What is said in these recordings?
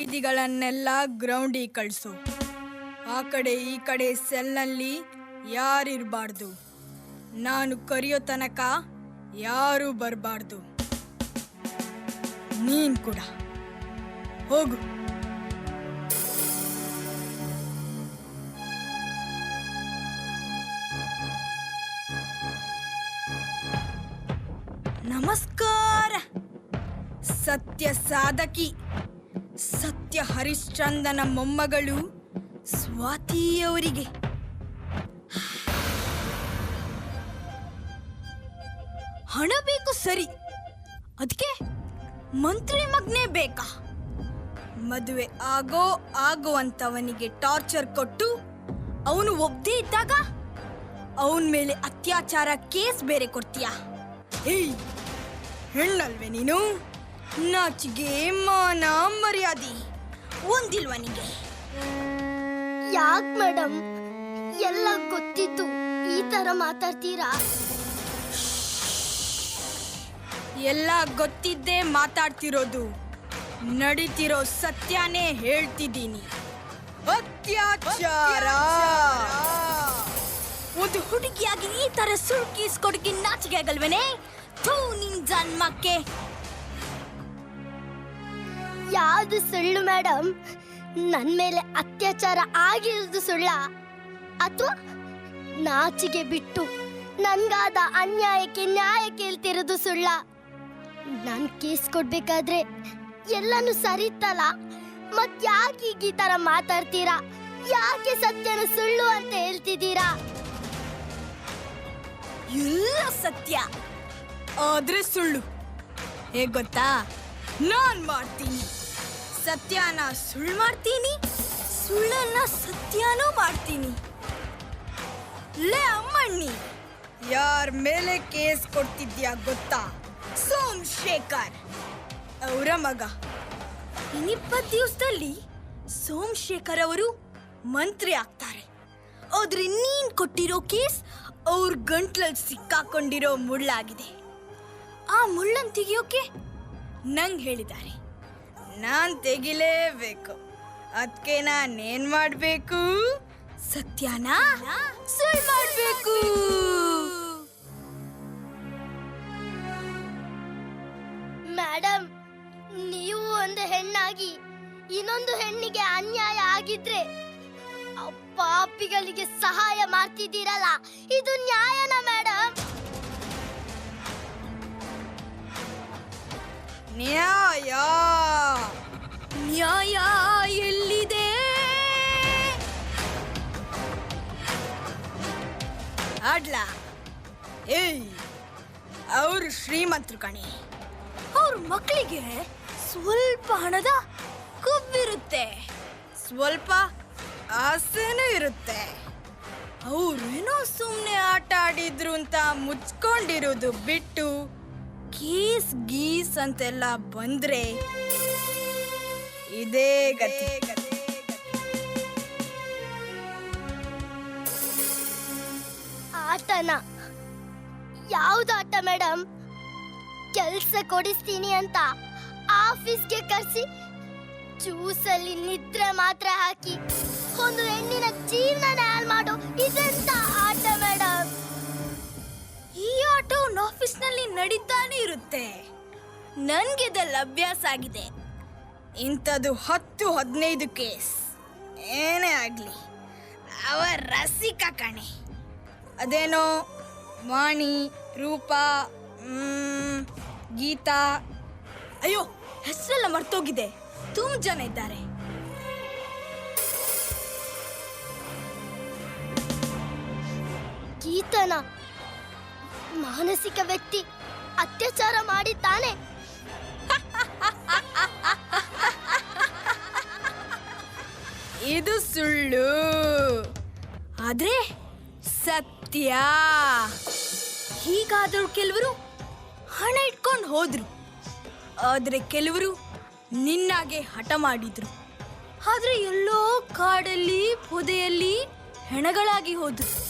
ಕೈದಿಗಳನ್ನೆಲ್ಲ ಗ್ರೌಂಡಿಗೆ ಕಳಿಸು. ಆ ಕಡೆ ಈ ಕಡೆ ಸೆಲ್ನಲ್ಲಿ ಯಾರಿರಬಾರ್ದು? ನಾನು ಕರೆಯೋ ತನಕ ಯಾರೂ ಬರಬಾರ್ದು. ನೀನ್ ಕೂಡ. ಹೋಗು. ನಮಸ್ಕಾರ. ಸತ್ಯ ಸಾಧಕಿ. ಸತ್ಯ ಹರಿಶ್ಚಂದನ ಮೊಮ್ಮಗಳು ಸ್ವಾತಿಯವರಿಗೆ. ಹಣ ಬೇಕು ಸರಿ. ಅದಕ್ಕೆ ಮಂತ್ರಿ ಮಗ್ನೇ ಬೇಕಾ? ಮದುವೆ ಆಗೋ ಆಗುವಂತವನಿಗೆ ಟಾರ್ಚರ್ ಕೊಟ್ಟು ಅವನು ಒಬ್ದೇ ಇದ್ದಾಗ ಅವನ ಮೇಲೆ ಅತ್ಯಾಚಾರ ಕೇಸ್ ಬೇರೆ ಕೊಡ್ತೀಯ? ಏಯ್ ನೀನು? ನಾಚಿಗೆ ಮಾನ ಮರ್ಯಾದೆ. ಒಂದಿಲ್ವ ನಿಂಗೆ? ಯಾಕೆ ಮೇಡಮ್ ಎಲ್ಲ ಗೊತ್ತಿತ್ತು ಈ ತರ ಮಾತಾಡ್ತೀರಾ? ಎಲ್ಲ ಗೊತ್ತಿದ್ದೇ ಮಾತಾಡ್ತಿರೋದು. ನಡೀತಿರೋ ಸತ್ಯನೇ ಹೇಳ್ತಿದ್ದೀನಿ. ಅತ್ಯಾಚಾರ! ಒಂದು ಹುಡುಗಿಯಾಗಿ ಈ ತರ ಸುಳ್ಕೀಸ್ ಕೊಡುಗಿ ನಾಚಿಕೆ ಆಗಲ್ವೇನೆ ಥೂ ನಿನ್ ಜನ್ಮಕ್ಕೆ ಯಾವ್ದು ಸುಳ್ಳು ಮೇಡಮ್ ನನ್ನ ಮೇಲೆ ಅತ್ಯಾಚಾರ ಆಗಿರೋದು ಸುಳ್ಳ? ಅಥವಾ ನಾಚಿಗೆ ಬಿಟ್ಟು ನನ್ಗಾದ ಅನ್ಯಾಯಕ್ಕೆ ನ್ಯಾಯ ಕೇಳ್ತಿರೋದು ಸುಳ್ಳ? ನಾನು ಕೇಸ್ ಕೊಡ್ಬೇಕಾದ್ರೆ ಎಲ್ಲಾನು ಸರಿತಲ್ಲ? ಮತ್ ಯಾಕೆ ಈಗ ಈ ತರ ಮಾತಾಡ್ತೀರಾ? ಯಾಕೆ ಸತ್ಯನ ಸುಳ್ಳು ಅಂತ ಹೇಳ್ತಿದ್ದೀರಾ? ಎಲ್ಲ ಸತ್ಯ. ಆದ್ರೆ ಸುಳ್ಳು. ಹೇಗ್ ಗೊತ್ತಾ? ನಾನ್ ಮಾಡ್ತೀನಿ. ಸತ್ಯನ ಸುಳ್ಳು ಮಾಡ್ತೀನಿ? ಸುಳ್ಳನ್ನ ಸತ್ಯನೂ ಮಾಡ್ತೀನಿ. ಲೇ ಅಮ್ಮಣ್ಣಿ, ಯಾರ ಮೇಲೆ ಕೇಸ್ ಕೊಡ್ತಿದ್ಯಾ ಗೊತ್ತಾ? ಸೋಮಶೇಖರ್ ಅವರ ಮಗ. ಇನ್ನಿಪ್ಪತ್ತು ದಿವಸದಲ್ಲಿ ಸೋಮಶೇಖರ್ ಅವರು ಮಂತ್ರಿ ಆಗ್ತಾರೆ. ಆದ್ರೆ ನೀನ್ ಕೊಟ್ಟಿರೋ ಕೇಸ್ ಅವ್ರ ಗಂಟ್ಲಲ್ಲಿ ಸಿಕ್ಕಾಕೊಂಡಿರೋ ಮುಳ್ಳಾಗಿದೆ. ಆ ಮುಳ್ಳನ್ ತೆಗಿಯೋಕೆ ನಂಗೆ ಹೇಳಿದ್ದಾರೆ. ನಾನ್ ತೆಗಿಲೇಬೇಕು. ಅದಕ್ಕೆ ನಾನೇನ್ ಮಾಡಬೇಕು? ಸತ್ಯನ ಸುಳ್ಳು ಮಾಡಬೇಕು. ಮೇಡಮ್ ನೀವು ಒಂದು ಹೆಣ್ಣಾಗಿ ಇನ್ನೊಂದು ಹೆಣ್ಣಿಗೆ ಅನ್ಯಾಯ ಆಗಿದ್ರೆ ಪಾಪಿಗಳಿಗೆ ಸಹಾಯ ಮಾಡ್ತಿದ್ದೀರಲ್ಲ ಇದು ನ್ಯಾಯನ ಮೇಡಮ್ ನ್ಯಾಯ! ನ್ಯಾಯ ಎಲ್ಲಿದೆ? ಆಡ್ಲಾ. ಏಯ್ ಅವರು ಶ್ರೀಮಂತರು ಕಣೆ. ಅವ್ರ ಮಕ್ಕಳಿಗೆ ಸ್ವಲ್ಪ ಹಣದ ಕೊಬ್ಬಿರುತ್ತೆ. ಸ್ವಲ್ಪ ಆಸೆನೂ ಇರುತ್ತೆ. ಅವ್ರೇನೋ ಸುಮ್ಮನೆ ಆಟ ಆಡಿದ್ರು ಅಂತ ಮುಚ್ಕೊಂಡಿರೋದು ಬಿಟ್ಟು ಕೀಸ್ ಗೀಸ್ ಅಂತೆಲ್ಲ ಬಂದ್ರೆ ಇದೇ ಗತಿ. ಆಟನ. ಯಾವ್ದು ಆಟ ಮೇಡಮ್ ಕೆಲ್ಸ ಕೊಡಿಸ್ತೀನಿ ಅಂತ ಆಫೀಸ್ಗೆ ಕರ್ಸಿ ಜ್ಯೂಸಲ್ಲಿ ನಿದ್ರೆ ಮಾತ್ರ ಹಾಕಿ ಒಂದು ಹೆಣ್ಣಿನ ಜೀವನ ಹಾಳು ಮಾಡೋ. ಇದೆಂತ ಆಟ ಮೇಡಮ್ ಈ ಆಟ ಒಂದು ಆಫೀಸ್ನಲ್ಲಿ ನಡೀತಾನೆ ಇರುತ್ತೆ. ನನ್ಗಿದೆಲ್ಲ ಅಭ್ಯಾಸ ಆಗಿದೆ. ಇಂಥದ್ದು ಹತ್ತು ಹದಿನೈದು ಕೇಸ್. ಏನೇ ಆಗಲಿ, ಅವ ರಸಿಕ ಕಣೆ. ಅದೇನೋ ವಾಣಿ, ರೂಪಾ ಗೀತಾ. ಅಯ್ಯೋ, ಹೆಸರೆಲ್ಲ ಮರ್ತೋಗಿದೆ. ತುಂಬ ಜನ ಇದ್ದಾರೆ. ಗೀತನ ಮಾನಸಿಕ ವ್ಯಕ್ತಿ ಅತ್ಯಾಚಾರ ಮಾಡಿದ್ದಾನೆ. ಇದು ಸುಳ್ಳು. ಆದ್ರೆ ಸತ್ಯ. ಹೀಗಾದರೂ ಕೆಲವರು ಹಣ ಇಟ್ಕೊಂಡು ಹೋದ್ರು. ಆದ್ರೆ ಕೆಲವರು ನಿನ್ನಾಗೆ ಹಠ ಮಾಡಿದ್ರು. ಆದ್ರೆ ಎಲ್ಲೋ ಕಾಡಲ್ಲಿ, ಪೊದೆಯಲ್ಲಿ ಹೆಣಗಳಾಗಿ ಹೋದ್ರು.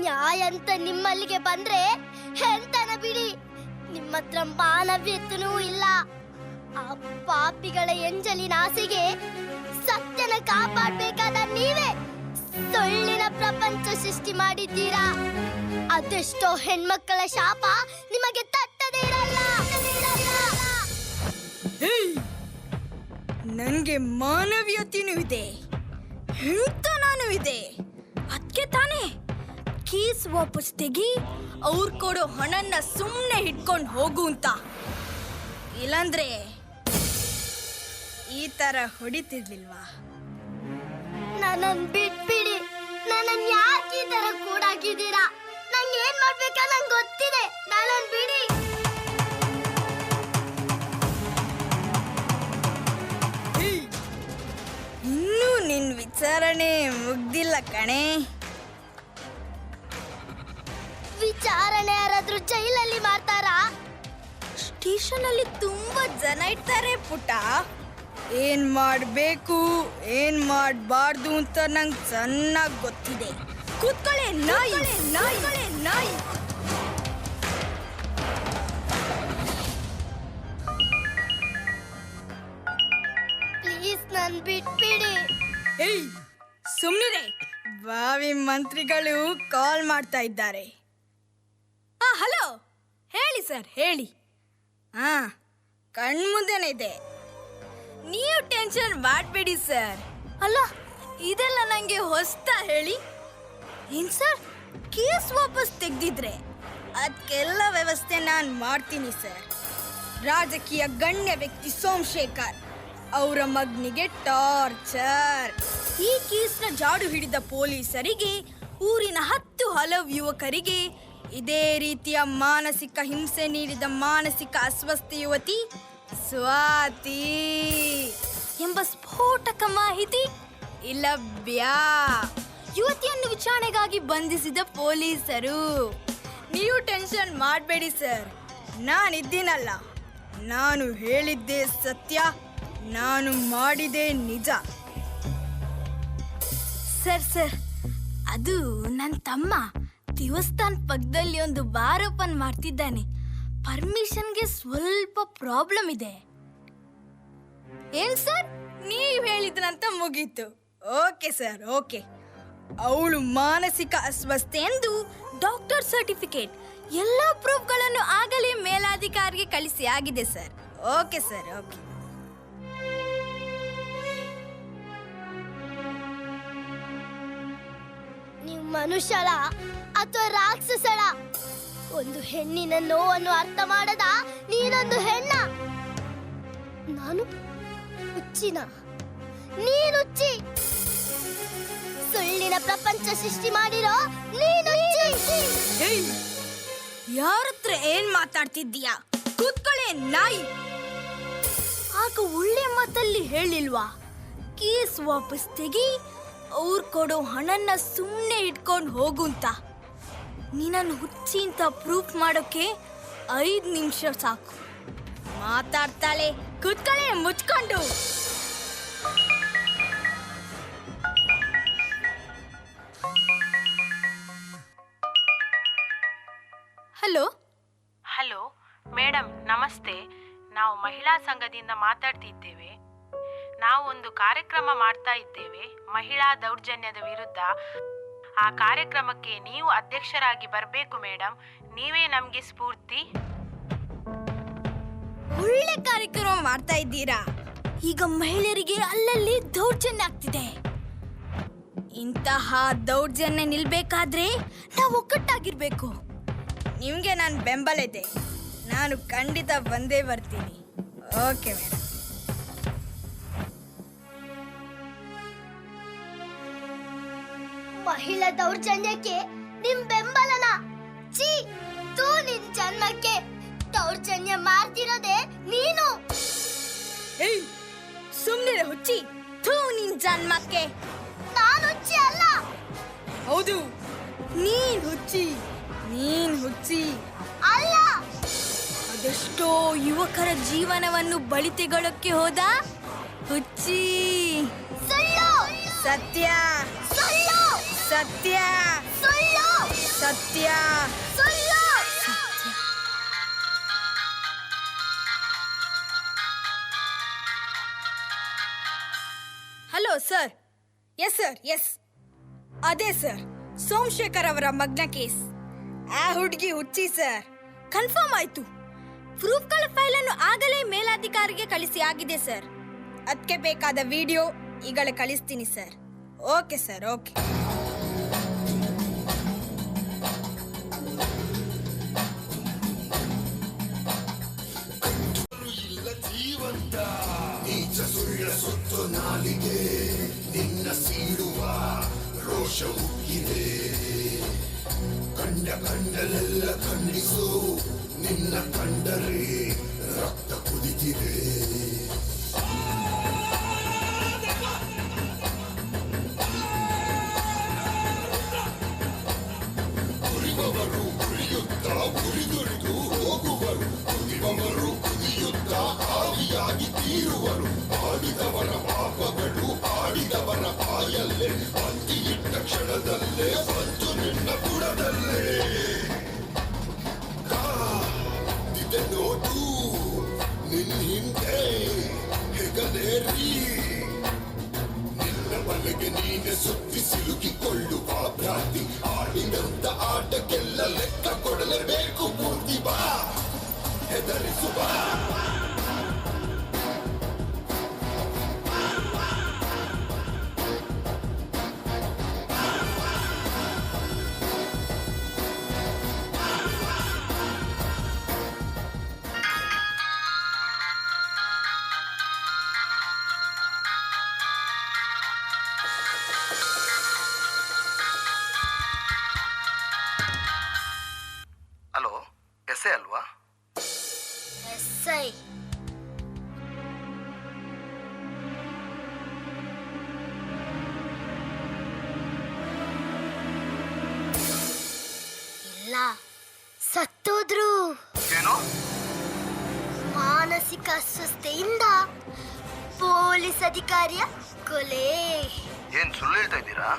ನ್ಯಾಯ ಅಂತ ನಿಮ್ಮಲ್ಲಿಗೆ ಬಂದ್ರೆ ಹೆಂತನ ಬಿಡಿ. ನಿಮ್ಮ ಹತ್ರ ಇಲ್ಲ. ಆ ಪಾಪಿಗಳ ಎಂಜಲಿನ ಆಸೆಗೆ ಸತ್ಯನ ಕಾಪಾಡ್ಬೇಕಾದ ನೀವೇ ಸೊಳ್ಳಿನ ಪ್ರಪಂಚ ಸೃಷ್ಟಿ ಮಾಡಿದ್ದೀರಾ? ಅದೆಷ್ಟೋ ಹೆಣ್ಮಕ್ಕಳ ಶಾಪ ನಿಮಗೆ ತಟ್ಟದೇ ಇರಲ್ಲ. ನನಗೆ ಮಾನವೀಯತೆನೂ ಇದೆ. ನಾನು ಇದೆ. ಅದಕ್ಕೆ ತಾನೇ ಕೀಸ್ ವಾಪಸ್ ತೆಗಿ ಅವ್ರು ಕೊಡೋ ಹಣನ್ನ ಸುಮ್ಮನೆ ಹಿಡ್ಕೊಂಡು ಹೋಗು ಅಂತ. ಇಲ್ಲಾಂದ್ರೆ ಈ ತರ ಹೊಡಿತಿರ್ಲಿಲ್ವಾ ನನ್ನನ್ ಬಿಟ್ಬಿಡಿ. ನನ್ನನ್ ಯಾಕೆ ಈ ತರ ಕೂಡಾಕಿದ್ದೀರಾ ನಂಗೆ ಏನ್ ಮಾಡ್ಬೇಕ ನಂಗೆ ಗೊತ್ತಿದೆ. ನನ್ನನ್ ಬಿಡಿ. ಇನ್ನೂ ನಿನ್ ವಿಚಾರಣೆ ಮುಗ್ದಿಲ್ಲ ಕಣೆ. ವಿಚಾರಣೆ ಯಾರಾದ್ರೂ ಜೈಲಲ್ಲಿ ಮಾಡ್ತಾರಾ? ಸ್ಟೇಷನ್ ಅಲ್ಲಿ ತುಂಬಾ ಜನ ಇರ್ತಾರೆ ಪುಟ್ಟ ಏನ್ ಮಾಡ್ಬೇಕು? ಏನ್ ಮಾಡಬಾರ್ದು ಅಂತ ನಂಗೆ ಚೆನ್ನಾಗಿ ಗೊತ್ತಿದೆ. ಕೂತ್ಕೊಳ್ಳೆ ನಾಯಿ. ನಾಯಿ. ನಾಯಿ. ಪ್ಲೀಸ್ ನನ್ ಬಿಟ್ಬಿಡಿ. ಏಯ್ ಸುಮ್ನಿರೆ. ಬಾವಿ ಮಂತ್ರಿಗಳು ಕಾಲ್ ಮಾಡ್ತಾ ಇದ್ದಾರೆ. ಆ ಹಲೋ. ಹೇಳಿ ಸರ್ ಹೇಳಿ. ಹಾ ಕಣ್ಮುಂದೆನೇ ಇದೆ. ನೀವು ಟೆನ್ಷನ್ ಮಾಡಬೇಡಿ, ಸರ್. ಅಲ್ಲ, ಇದೆಲ್ಲ ನನಗೆ ಹೊಸ್ತಾ ಹೇಳಿ. ಏನು ಸರ್? ಕೇಸ್ ವಾಪಸ್ ತೆಗೆದಿದ್ರೆ ಅದಕ್ಕೆಲ್ಲ ವ್ಯವಸ್ಥೆ ನಾನು ಮಾಡ್ತೀನಿ, ಸರ್. ರಾಜಕೀಯ ಗಣ್ಯ ವ್ಯಕ್ತಿ ಸೋಮಶೇಖರ್ ಅವರ ಮಗನಿಗೆ ಟಾರ್ಚರ್. ಈ ಕೇಸ್ನ ಜಾಡು ಹಿಡಿದ ಪೊಲೀಸರಿಗೆ, ಊರಿನ ಹತ್ತು ಹಲವು ಯುವಕರಿಗೆ ಇದೇ ರೀತಿಯ ಮಾನಸಿಕ ಹಿಂಸೆ ನೀಡಿದ ಮಾನಸಿಕ ಅಸ್ವಸ್ಥ ಯುವತಿ ಸ್ವಾತಿ. ಎಂಬ ಸ್ಫೋಟಕ ಮಾಹಿತಿ ಲಭ್ಯ ಯುವತಿಯನ್ನು ವಿಚಾರಣೆಗಾಗಿ ಬಂಧಿಸಿದ ಪೊಲೀಸರು. ನೀವು ಟೆನ್ಷನ್ ಮಾಡಬೇಡಿ ಸರ್. ನಾನಿದ್ದೀನಲ್ಲ. ನಾನು ಹೇಳಿದ್ದೆ ಸತ್ಯ. ನಾನು ಮಾಡಿದೆ ನಿಜ. ಸರ್ ಸರ್, ಅದು ನನ್ನ ತಮ್ಮ. ದೇವಸ್ಥಾನ ಪಕ್ಕದಲ್ಲಿ ಒಂದು ಬಾರ್ ಓಪನ್ ಮಾಡ್ತಿದ್ದಾನೆ. ಪರ್ಮಿಷನ್ಗೆ ಸ್ವಲ್ಪ ಪ್ರಾಬ್ಲಮ್ ಇದೆ. ಏನ್ ಸರ್? ನೀವು ಹೇಳಿದ್ರಂತ ಮುಗೀತು. Okay sir, okay. ಅವಳು ಮಾನಸಿಕ ಅಸ್ವಸ್ಥೆ ಎಂದು ಡಾಕ್ಟರ್ ಸರ್ಟಿಫಿಕೇಟ್, ಎಲ್ಲ ಪ್ರೂಫ್ಗಳನ್ನು ಆಗಲೇ ಮೇಲಾಧಿಕಾರಿಗೆ ಕಳಿಸಿ ಆಗಿದೆ ಸರ್. Okay sir, okay. ನೀವು ಮನುಷ್ಯಳ ಅಥವಾ ರಾಕ್ಷಸಳ? ಒಂದು ಹೆಣ್ಣಿನ ನೋವನ್ನು ಅರ್ಥ ಮಾಡದ? ನೀನೊಂದು ಹೆಣ್ಣ? ನಾನು ಹುಚ್ಚಿನ. ನೀನುಚ್ಚಿ ಸುಳ್ಳಿನ ಪ್ರಪಂಚ ಸೃಷ್ಟಿ ಮಾಡಿರೋ ನೀನು ಯಾರತ್ರ ಏನ್ ಮಾತಾಡ್ತಿದ್ದೀಯಾ? ಕೂತ್ಕೊಳ್ಳೆ ನಾಯಿ. ಆಗ ಒಳ್ಳೆ ಮಾತಲ್ಲಿ ಹೇಳಿಲ್ವಾ? ಕೇಸ್ ವಾಪಸ್ ತೆಗಿ ಅವ್ರು ಕೊಡೋ ಹಣನ್ನ ಸುಮ್ಮನೆ ಇಟ್ಕೊಂಡು ಹೋಗು ಅಂತ. ನೀನನ್ನು ಹುಚ್ಚಿ ಅಂತ ಪ್ರೂಫ್ ಮಾಡೋಕೆ ಐದು ನಿಮಿಷ ಸಾಕು. ಮಾತಾಡ್ತಾಳೆ ಕೂತ್ಕೊಳ್ಳೆ ಮುಚ್ಕೊಂಡು. ಹಲೋ? ಹಲೋ ಮೇಡಮ್ ನಮಸ್ತೆ. ನಾವು ಮಹಿಳಾ ಸಂಘದಿಂದ ಮಾತಾಡ್ತಿದ್ದೇವೆ. ನಾವು ಒಂದು ಕಾರ್ಯಕ್ರಮ ಮಾಡ್ತಾ ಇದ್ದೇವೆ, ಮಹಿಳಾ ದೌರ್ಜನ್ಯದ ವಿರುದ್ಧ. ಆ ಕಾರ್ಯಕ್ರಮಕ್ಕೆ ನೀವು ಅಧ್ಯಕ್ಷರಾಗಿ ಬರಬೇಕು ಮೇಡಮ್ ನೀವೇ ನಮಗೆ ಸ್ಫೂರ್ತಿ. ಒಳ್ಳೆ ಕಾರ್ಯಕ್ರಮ ಮಾಡ್ತಾ ಇದ್ದೀರಾ? ಈಗ ಮಹಿಳೆಯರಿಗೆ ಅಲ್ಲಲ್ಲಿ ದೌರ್ಜನ್ಯ ಆಗ್ತಿದೆ. ಇಂತಹ ದೌರ್ಜನ್ಯ ನಿಲ್ಬೇಕಾದ್ರೆ ನಾವು ಒಕ್ಕಟ್ಟಾಗಿರ್ಬೇಕು ನಿಮ್ಗೆ ನಾನು ಬೆಂಬಲ ಇದೆ. ನಾನು ಖಂಡಿತ ಬಂದೇ ಬರ್ತೀನಿ. ಓಕೆ ಮೇಡಮ್ ಮಹಿಳಾ ದೌರ್ಜನ್ಯಕ್ಕೆ ನಿಮ್ ಬೆಂಬಲನ. ಚೀ ತೂ ನಿನ್ ಜನ್ಮಕ್ಕೆ. ದೌರ್ಜನ್ಯ ಮಾಡ್ತಿರೋದೆ ನೀನು. ಏಯ್ ಸುಮ್ಮನೆ ಹುಚ್ಚಿ. ಥೂ ನಿನ್ ಜನ್ಮಕ್ಕೆ. ನಾನು ಹುಚ್ಚಿ ಅಲ್ಲ. ಹೌದು ನೀನ್ ಹುಚ್ಚಿ ನೀನ್ ಹುಚ್ಚಿ. ಅಲ್ಲ. ಅದೆಷ್ಟೋ ಯುವಕರ ಜೀವನವನ್ನು ಬಳಿ ತೆಗೊಳ್ಳಕ್ಕೆ ಹೋದ ಹುಚ್ಚಿ. ಸತ್ಯ. ಸುಳ್ಳು. ಸತ್ಯ. ಸುಳ್ಳು. ಸತ್ಯ. ಸುಳ್ಳು. Hello sir. Yes sir yes. ಅದೇ ಸರ್ ಸೋಮಶೇಖರ್ ಅವರ ಮಗ್ನ ಕೇಸ್. ಆ ಹುಡುಗಿ ಹುಚ್ಚಿ ಸರ್. ಕನ್ಫರ್ಮ್ ಆಯ್ತು. ಪ್ರೂಫ್ಗಳ ಫೈಲ್ ಅನ್ನು ಆಗಲೇ ಮೇಲಾಧಿಕಾರಿಗೆ ಕಳಿಸಿ ಆಗಿದೆ ಸರ್. ಅದಕ್ಕೆ ಬೇಕಾದ ವಿಡಿಯೋ ಈಗಲೇ ಕಳಿಸ್ತೀನಿ ಸರ್. Okay sir okay. ರೋಷ ಉಕ್ಕಿದೆ ಕಂಡ ಕಂಡಲೆಲ್ಲ ಖಂಡಿಸು. ನಿನ್ನ ಕಂಡರೆ ರಕ್ತ ಕುದಿತಿದೆ. ನೀನೆ ಸುತ್ತಿ ಸಿಲುಕಿಕೊಳ್ಳುವ ಭ್ರಾಂತಿ ಆಡಿದಂತ ಆಟಕ್ಕೆಲ್ಲ ಲೆಕ್ಕ ಕೊಡಲೇಬೇಕು ಮೂರ್ತಿ ಬಾ ಹೆದರಿಸುವ ಎಸ್ ಎ ಅಲ್ವಾ? ಎಸ್ ಐ ಇಲ್ಲ. ಸತ್ತೋದ್ರು. ಏನು? ಮಾನಸಿಕ ಅಸ್ವಸ್ಥೆಯಿಂದ ಪೊಲೀಸ್ ಅಧಿಕಾರಿಯ ಕೊಲೆ. ಏನ್ ಸುಳ್ಳು ಹೇಳ್ತಾ ಇದ್ದೀರಾ?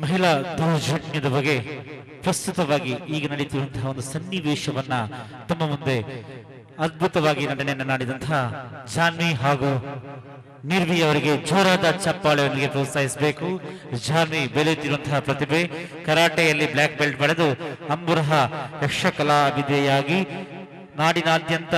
ಮಹಿಳಾ ದೌರ್ಜನ್ಯದ ಬಗ್ಗೆ ಪ್ರಸ್ತುತವಾಗಿ ಈಗ ನಡೀತಿರುವಂತಹ ಒಂದು ಸನ್ನಿವೇಶವನ್ನ ತಮ್ಮ ಮುಂದೆ ಅದ್ಭುತವಾಗಿ ನಟನೆಯನ್ನು ನಾಡಿದಂತಹ ಜಾನ್ವಿ ಹಾಗೂ ನಿರ್ವಿ ಅವರಿಗೆ ಜೋರಾದ ಚಪ್ಪಾಳೆಯೊಂದಿಗೆ ಪ್ರೋತ್ಸಾಹಿಸಬೇಕು. ಜಾನ್ವಿ ಬೆಳೆಯುತ್ತಿರುವಂತಹ ಪ್ರತಿಭೆ, ಕರಾಟೆಯಲ್ಲಿ ಬ್ಲ್ಯಾಕ್ ಬೆಲ್ಟ್ ಪಡೆದು ಅಂಬುರಹ ಯಕ್ಷಕಲಾ ವಿಧೆಯಾಗಿ ನಾಡಿನಾದ್ಯಂತ